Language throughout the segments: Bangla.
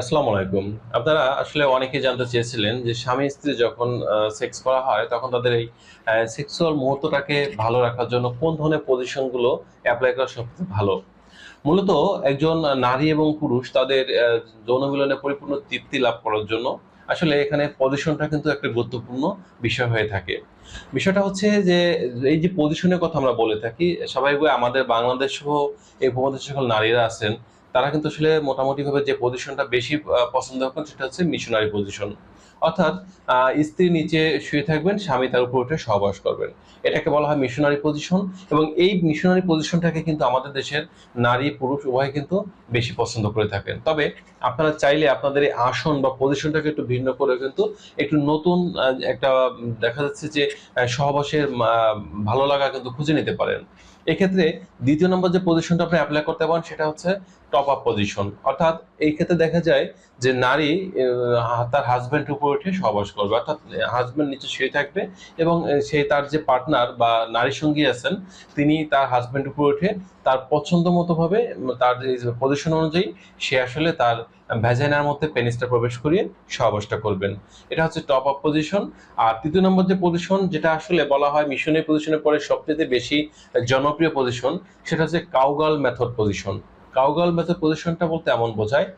আসসালামু আলাইকুম। আপনারা আসলে অনেকে জানতে চেয়েছিলেন যে স্বামী স্ত্রী যখন সেক্স করা হয় তখন তাদের এই সেক্সুয়াল মুহূর্তটাকে ভালো রাখার জন্য কোন ধরনের পজিশনগুলো অ্যাপ্লাই করা সবচেয়ে ভালো? মূলত একজন নারী এবং পুরুষ তাদের আহ, যৌন মিলনে পরিপূর্ণ তৃপ্তি লাভ করার জন্য আসলে এখানে পজিশনটা কিন্তু একটা গুরুত্বপূর্ণ বিষয় হয়ে থাকে। বিষয়টা হচ্ছে যে এই যে পজিশনের কথা আমরা বলে থাকি স্বাভাবিকভাবে আমাদের বাংলাদেশ সহ এই উপমহাদেশের সকল নারীরা আছেন তারা কিন্তু আসলে মোটামুটি ভাবে যে পজিশনটা বেশি পছন্দ করেন সেটা হচ্ছে মিশনারি পজিশন অর্থাৎ স্ত্রী নিচে শুয়ে থাকবেন, স্বামী তার উপর উঠে সহবাস করবেন। এটাকে বলা হয় মিশনারি পজিশন এবং এই মিশনারি পজিশনটাকে কিন্তু আমাদের দেশের নারী, পুরুষ উভয় কিন্তু বেশি পছন্দ করে থাকেন। তবে আপনারা চাইলে আপনাদের এই আসন বা পজিশনটাকে একটু ভিন্ন করে কিন্তু একটু নতুন একটা, দেখা যাচ্ছে যে সহবাসের ভালো লাগা কিন্তু খুঁজে নিতে পারেন। এক্ষেত্রে দ্বিতীয় নম্বর যে পজিশনটা আপনি অ্যাপ্লাই করতে পারেন সেটা হচ্ছে টপ আপ পজিশন অর্থাৎ এই ক্ষেত্রে দেখা যায় যে নারী তার হাজব্যান্ড উপর উঠে সহবাস করবে। অর্থাৎ হাজব্যান্ড নিচে শুয়ে থাকবে এবং সেই তার যে পার্টনার বা নারী সঙ্গী আছেন, তিনি তার হাজব্যান্ড উপর উঠে তার পছন্দ মতো ভাবে তার পজিশন অনুযায়ী সে আসলে তার ভ্যাজাইনার মধ্যে পেনিসটা প্রবেশ করিয়ে সহবাসটা করবেন। এটা হচ্ছে টপ আপ পজিশন আর তৃতীয় নম্বর যে পজিশন যেটা আসলে বলা হয় মিশনের পজিশনের পরে সবচেয়ে বেশি জনপ্রিয় পজিশন সেটা হচ্ছে cowgirl method position cowgirl method পজিশনটা বলতে এমন বোঝায়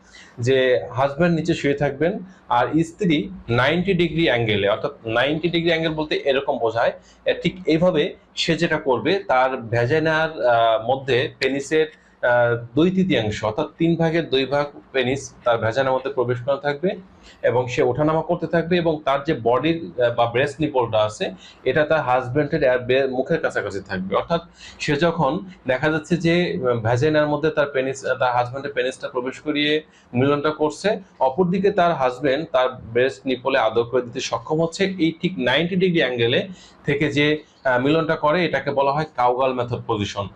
যে হাজব্যান্ড নিচে শুয়ে থাকবেন আর স্ত্রী নাইনটি ডিগ্রি অ্যাঙ্গেলে অর্থাৎ নাইনটি ডিগ্রি অ্যাঙ্গেল বলতে এরকম বোঝায়। ঠিক এইভাবে সে যেটা করবে, তার ভ্যাজাইনার মধ্যে পেনিসের দুই তৃতীয়াংশ, অর্থাৎ তিন ভাগের দুই ভাগ পেনিস তার ভ্যাজাইনার মধ্যে প্রবেশ করা থাকবে এবং সে ওঠানামা করতে থাকবে এবং তার যে বডির বা ব্রেস্ট নিপলটা আছে, এটা তার হাজব্যান্ডের মুখের কাছাকাছি থাকবে। অর্থাৎ সে যখন দেখা যাচ্ছে যে ভ্যাজাইনার মধ্যে তার পেনিস তার হাজব্যান্ডের পেনিসটা প্রবেশ করিয়ে মিলনটা করছে, অপরদিকে তার হাজব্যান্ড তার ব্রেস্ট নিপলে আদর করে দিতে সক্ষম হচ্ছে এই ঠিক নাইনটি ডিগ্রি অ্যাঙ্গেলে থেকে যে মিলনটা করে, এটাকে বলা হয় কাউগাল মেথড পজিশন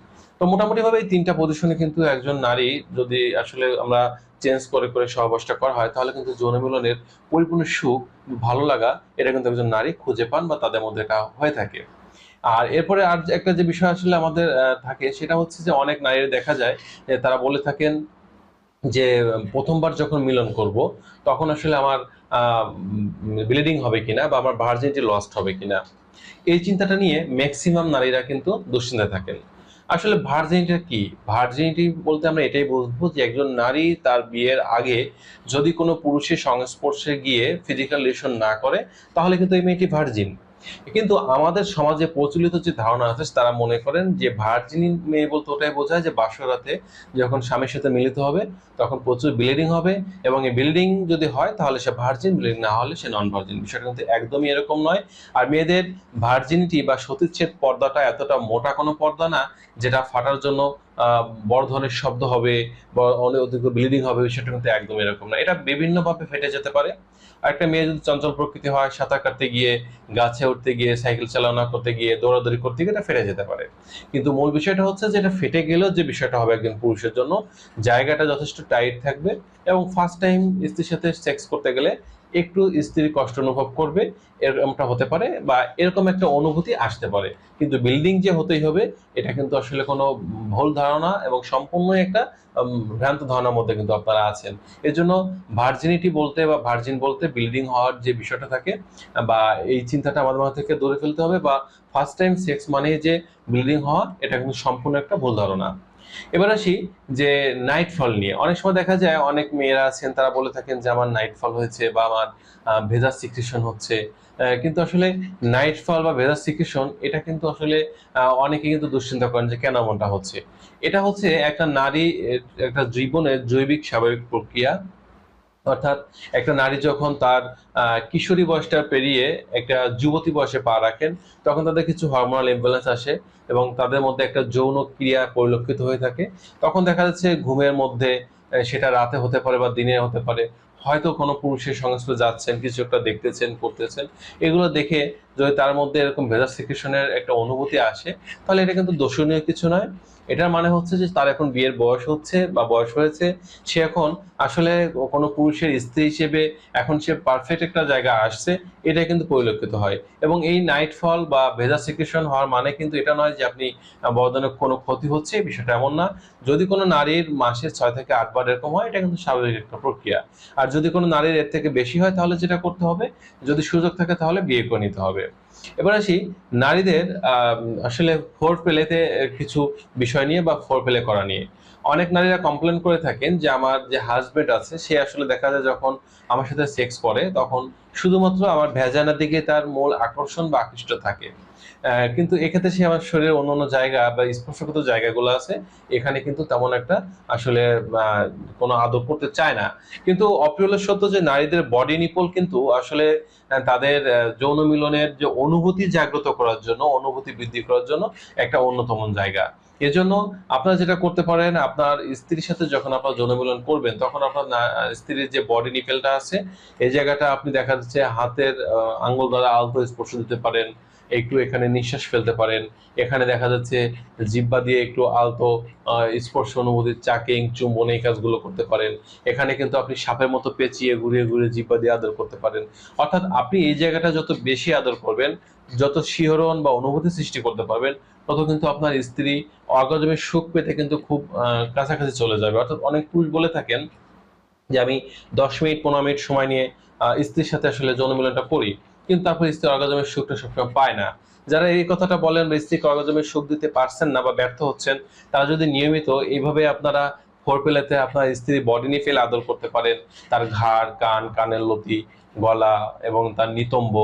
তো মোটামুটি ভাবে এই তিনটা পজিশনে কিন্তু একজন নারী যদি আসলে আমরা চেঞ্জ করে করে সহবাসটা করা হয়, তাহলে কিন্তু যৌন মিলনের পরিপূর্ণ সুখ, ভালো লাগা, এটা কিন্তু একজন নারী খুঁজে পান বা তাদের মধ্যে এটা হয়ে থাকে। আর এরপরে আর একটা যে বিষয় আসলে আমাদের থাকে সেটা হচ্ছে যে অনেক নারীর দেখা যায়, যে তারা বলে থাকেন যে, প্রথমবার যখন মিলন করব, তখন আসলে আমার ব্লিডিং হবে কিনা বা আমার ভার্জিনিটি লস্ট হবে কিনা? এই চিন্তাটা নিয়ে ম্যাক্সিমাম নারীরা কিন্তু দুশ্চিন্তায় থাকেন। আসলে ভার্জিনিটি কি? ভার্জিনিটি বলতে আমরা এটাই বুঝব যে একজন নারী তার বিয়ের আগে যদি কোনো পুরুষের সংস্পর্শে গিয়ে ফিজিক্যাল রিলেশন না করে, তাহলে কিন্তু এই মেয়েটি ভার্জিন কিন্তু আমাদের সমাজে প্রচলিত যে ধারণা আছে, তারা মনে করেন যে ভার্জিন মেয়ে বলতে ওটাই বোঝায় যে বাসরাতে যখন স্বামীর সাথে মিলিত হবে, তখন প্রচুর ব্লিডিং হবে এবং এই ব্লিডিং যদি হয়, তাহলে সে ভার্জিন, ব্লিডিং না হলে সে নন ভার্জিন বিষয়টা কিন্তু একদমই এরকম নয়। আর মেয়েদের ভার্জিনিটি বা সতীচ্ছেদ পর্দাটা এতটা মোটা কোনো পর্দা না, যেটা ফাটার জন্য বড় ধরনের শব্দ হবে অনেক অধিক ব্লিডিং হবে, বিষয়টা কিন্তু একদম এরকম না। এটা বিভিন্নভাবে ফেটে যেতে পারে। একটা মেয়ে যদি চঞ্চল প্রকৃতি হয়, সাঁতার কাটতে গিয়ে, গাছে উঠতে গিয়ে, সাইকেল চালনা করতে গিয়ে, দৌড়াদৌড়ি করতে গিয়ে এটা ফেটে যেতে পারে। কিন্তু মূল বিষয়টা হচ্ছে যে এটা ফেটে গেলেও যে বিষয়টা হবে একজন পুরুষের জন্য, জায়গাটা যথেষ্ট টাইট থাকবে এবং ফার্স্ট টাইম স্ত্রীর সাথে সেক্স করতে গেলে একটু স্ত্রী কষ্ট অনুভব করবে, এরকমটা হতে পারে বা এরকম একটা অনুভূতি আসতে পারে। কিন্তু বিল্ডিং যে হতেই হবে, এটা কিন্তু আসলে কোনো ভুল ধারণা এবং সম্পূর্ণ একটা ভ্রান্ত ধারণার মধ্যে কিন্তু আপনারা আছেন। এর জন্য ভার্জিনিটি বলতে বা ভার্জিন বলতে বিল্ডিং হওয়ার যে বিষয়টা থাকে, বা এই চিন্তাটা আমাদের মাথা থেকে দূরে ফেলতে হবে বা ফার্স্ট টাইম সেক্স মানে যে বিল্ডিং হওয়া, এটা কিন্তু সম্পূর্ণ একটা ভুল ধারণা। এবার আসি যে নাইট ফল নিয়ে। অনেক সময় দেখা যায় অনেক মেয়েরা আছেন, তারা বলে থাকেন যে আমার নাইট ফল হয়েছে বা আমার ভেজা সিক্রেশন হচ্ছে। কিন্তু আসলে নাইট ফল বা ভেজা সিক্রেশন এটা কিন্তু আসলে অনেকে কিন্তু দুশ্চিন্তা করেন যে কেন এমনটা হচ্ছে। এটা হচ্ছে একটা নারী একটা জীবনের জৈবিক স্বাভাবিক প্রক্রিয়া অর্থাৎ একটা নারী যখন তার কিশোরী বয়সটা পেরিয়ে একটা যুবতী বয়সে পা রাখেন, তখন তাদের কিছু হরমোনাল ইমব্যালেন্স আসে এবং তাদের মধ্যে একটা যৌন ক্রিয়া পরিলক্ষিত হয়ে থাকে। তখন দেখা যাচ্ছে ঘুমের মধ্যে সেটা রাতে হতে পারে বা দিনে হতে পারে। হয়তো কোনো পুরুষের সংস্পর্শে যাচ্ছেন, কিছু একটা দেখতেছেন, করতেছেন। এগুলো দেখে যদি তার মধ্যে এরকম ভেজা সিকুয়েশনের একটা অনুভূতি আসে, তাহলে এটা কিন্তু দোষণীয় কিছু নয়। এটার মানে হচ্ছে যে তার এখন বিয়ের বয়স হচ্ছে বা বয়স হয়েছে। সে এখন আসলে কোনো পুরুষের স্ত্রী হিসেবে এখন সে পারফেক্ট একটা জায়গা আসছে এটা কিন্তু পরিলক্ষিত হয়। এবং এই নাইট ফল বা ভেজা সিকুয়েশন হওয়ার মানে কিন্তু এটা নয় যে আপনি বদনের কোনো ক্ষতি হচ্ছে, এই বিষয়টা এমন না। যদি কোনো নারীর মাসে ছয় থেকে আটবার এরকম হয়, এটা কিন্তু স্বাভাবিক একটা প্রক্রিয়া। আর যদি কোনো নারীর এর থেকে বেশি হয়, তাহলে যেটা করতে হবে, যদি সুযোগ থাকে তাহলে বিয়ে করে নিতে হবে। এবার আসি, নারীদের আসলে ফোর পেলেতে কিছু বিষয় নিয়ে বা ফোর পেলে করা নিয়ে। অনেক নারীরা কমপ্লেন করে থাকেন যে, আমার যে হাজবেন্ড আছে, সে আসলে দেখা যায় যখন আমার সাথে সেক্স করে, তখন শুধুমাত্র আমার ভেজানার দিকে তার মূল আকর্ষণ বা আকৃষ্ট থাকে। কিন্তু এক্ষেত্রে সে আমার শরীরের অন্য অন্য জায়গা বা স্পর্শগত জায়গাগুলো আছে, এখানে কিন্তু তেমন একটা আসলে কোনো আদর করতে চায় না। কিন্তু অপ্রিয় সত্য যে নারীদের বডি নিপল কিন্তু আসলে তাদের যৌন মিলনের যে অনুভূতি জাগ্রত করার জন্য, অনুভূতি বৃদ্ধি করার জন্য একটা অন্যতম জায়গা। এজন্য আপনারা যেটা করতে পারেন, আপনার স্ত্রীর সাথে যখন আপনার যৌন মিলন করবেন, তখন আপনার স্ত্রীর যে বডি নিপেলটা আছে, এই জায়গাটা আপনি দেখা যাচ্ছে হাতের আঙ্গুল দ্বারা আলতো স্পর্শ দিতে পারেন একটু এখানে নিঃশ্বাস ফেলতে পারেন। এখানে দেখা যাচ্ছে জিব্বা দিয়ে একটু আলতো স্পর্শ অনুভূতির চাকিং চুম্বন এই কাজগুলো করতে পারেন। এখানে কিন্তু আপনি সাপের মতো পেঁচিয়ে, ঘুরিয়ে ঘুরিয়ে জিব্বা দিয়ে আদর করতে পারেন। অর্থাৎ আপনি এই জায়গাটা যত বেশি আদর করবেন, যত শিহরণ বা অনুভূতি সৃষ্টি করতে পারবেন, তত কিন্তু আপনার স্ত্রী অর্গাজমের সুখ পেতে কিন্তু খুব কাছাকাছি চলে যাবে। অর্থাৎ অনেক পুরুষ বলে থাকেন যে, আমি দশ মিনিট, পনেরো মিনিট সময় নিয়ে স্ত্রীর সাথে আসলে যৌন মিলনটা করি। কিন্তু তারপর স্ত্রী অর্গাজমের সুখটা সবসময় পায় না। যারা এই কথাটা বলেন বা স্ত্রীকে অর্গাজমের সুখ দিতে পারছেন না বা ব্যর্থ হচ্ছেন, তারা যদি নিয়মিত এইভাবে আপনারা ফোর আপনার স্ত্রী বডি নিয়ে ফেলে আদর করতে পারেন। তার ঘাড়, কান, কানের লতি, গলা এবং তার নিতম্ব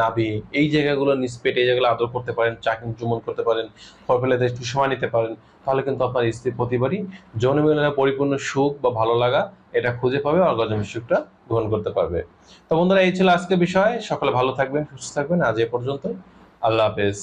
নাভি, এই জায়গাগুলো নিষ্পেট এই জায়গাগুলো আদর করতে পারেন চাকিং চুমন করতে পারেন, ফোর একটু সময় নিতে পারেন, তাহলে কিন্তু আপনার স্ত্রী প্রতিবারই যৌন মিলনের পরিপূর্ণ সুখ বা ভালো লাগা এটা খুঁজে পাবে অর্গাজমের সুখটা গ্রহণ করতে পারবে। তো বন্ধুরা, এই ছিল আজকের বিষয়। সকলে ভালো থাকবেন, সুস্থ থাকবেন। আজ এ পর্যন্ত আল্লাহ হাফেজ।